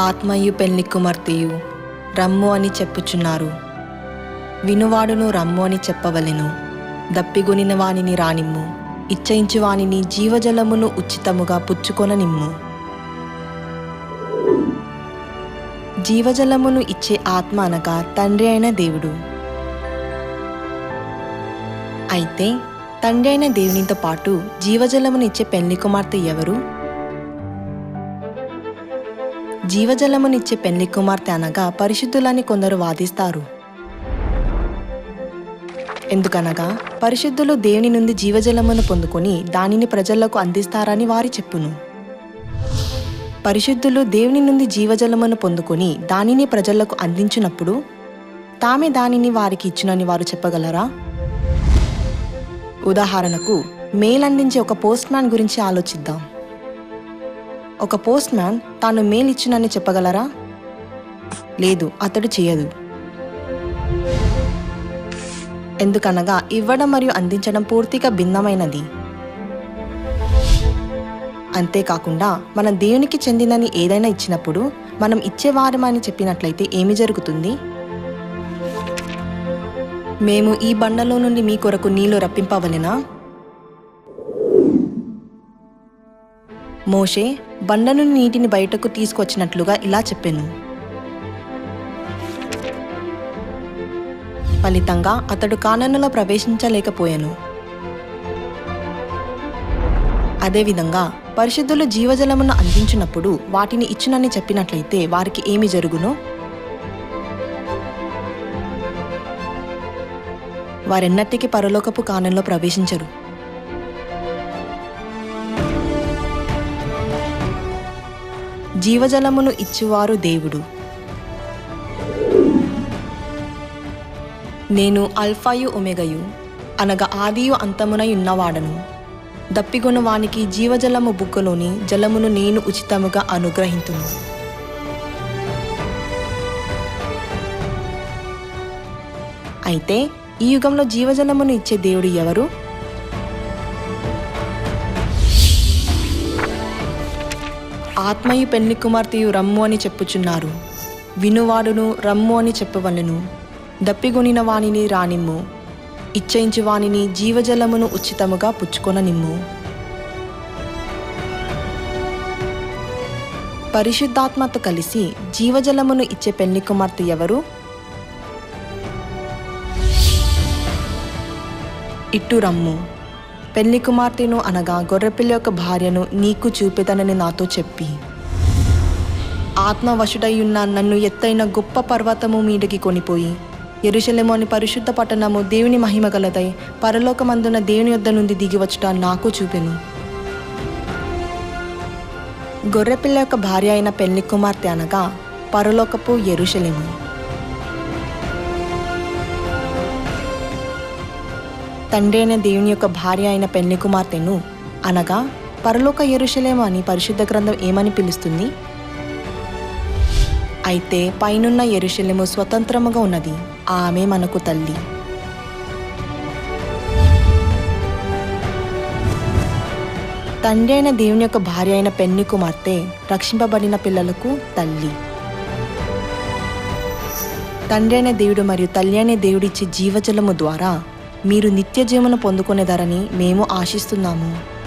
ఆత్మయు పెళ్ళి కుమార్తెయు రమ్ము అని చెప్పుచున్నారు. వినువాడును రమ్ము అని చెప్పవలెను. దప్పిగొనిన వానిని రానిమ్ము. ఇచ్చయించు వానిని జీవజలమును ఉచితముగా పుచ్చుకొననిమ్ము. జీవజలమును ఇచ్చే ఆత్మ అనగా తండ్రి అయిన దేవుడు. అయితే తండ్రి అయిన దేవునితో పాటు జీవజలమును ఇచ్చే పెళ్ళి కుమార్తె ఎవరు? జీవజలమునిచ్చే పెళ్ళి కుమార్తె అనగా పరిశుద్ధులని కొందరు వాదిస్తారు. ఎందుకనగా పరిశుద్ధులు దేవుని నుండి జీవజలమును పొందుకొని దానిని ప్రజలకు అందిస్తారని వారి చెప్పును. పరిశుద్ధులు దేవుని నుండి జీవజలమును పొందుకొని దానిని ప్రజలకు అందించినప్పుడు తామే దానిని వారికి ఇచ్చునని వారు చెప్పగలరా? ఉదాహరణకు మెయిల్ అందించే ఒక పోస్ట్ మ్యాన్ గురించి ఆలోచిద్దాం. ఒక పోస్ట్ మ్యాన్ తాను మెయిల్ ఇచ్చినని చెప్పగలరా? లేదు అతడు చేయదు. ఎందుకనగా ఇవ్వడం మరియు అందించడం పూర్తిగా భిన్నమైనది. అంతేకాకుండా మనం దేవునికి చెందినని ఏదైనా ఇచ్చినప్పుడు మనం ఇచ్చేవారమని చెప్పినట్లయితే ఏమి జరుగుతుంది? మేము ఈ బండలో నుండి మీ కొరకు నీళ్ళు రప్పింపవలెనా? మోషే బండను నీటిని బయటకు తీసుకొచ్చినట్లుగా ఇలా చెప్పాను. ఫలితంగా అతడు కాననులో ప్రవేశించలేకపోయాను. అదేవిధంగా పరిశుద్ధులు జీవజలమును అందించినప్పుడు వాటిని ఇచ్చునని చెప్పినట్లయితే వారికి ఏమి జరుగునో? వారెన్నటికీ పరలోకపు కానంలో ప్రవేశించరు. జీవజలమును ఇచ్చువారు దేవుడు. నేను అల్ఫాయు ఒమెగయు అనగా ఆదియు అంతమునై ఉన్నవాడను. దప్పిగొన వానికి జీవజలము బుగ్గలోని జలమును నేను ఉచితముగా అనుగ్రహింతును. అయితే ఈ యుగంలో జీవజలమును ఇచ్చే దేవుడు ఎవరు? ఆత్మయు పెళ్ళి కుమార్తెయు రమ్ము అని చెప్పుచున్నారు. వినువాడును రమ్ము అని చెప్పవలను. దప్పిగొనిన వానిని రానిమ్ము. ఇచ్చయించు వానిని జీవజలమును ఉచితముగా పుచ్చుకొననిమ్ము. పరిశుద్ధాత్మతో కలిసి జీవజలమును ఇచ్చే పెళ్ళి కుమార్తె ఎవరు? ఇట్టు రమ్ము. పెళ్ళి కుమార్తెను అనగా గొర్రెపిల్ల యొక్క భార్యను నీకు చూపెదనని నాతో చెప్పి. ఆత్మవశుడయ్యున్న నన్ను ఎత్తైన గొప్ప పర్వతము మీదకి కొనిపోయి ఎరుశలెమోని అని పరిశుద్ధ పట్టణము దేవుని మహిమ గలదై పరలోకమందున దేవుని యొద్ద నుండి దిగివచ్చుట నాకు చూపెను. గొర్రెపిల్ల యొక్క భార్య అయిన పెళ్ళి కుమార్తె అనగా పరలోకపు ఎరుషలేము తండ్రి అయిన దేవుని యొక్క భార్య అయిన పెళ్ళి కుమార్తెను అనగా పరలోక ఎరుషలేము అని పరిశుద్ధ గ్రంథం ఏమని పిలుస్తుంది? అయితే పైనున్న ఎరుషలేము స్వతంత్రముగా ఉన్నది. ఆమె మనకు తల్లి. తండ్రి అయిన దేవుని యొక్క భార్య అయిన పెన్ని కుమార్తె రక్షింపబడిన పిల్లలకు తల్లి. తండ్రి అయిన దేవుడు మరియు తల్లి అనే దేవుడిచ్చే జీవజలము ద్వారా మీరు నిత్య జీవన పొందుకునేదారని మేము ఆశిస్తున్నాము.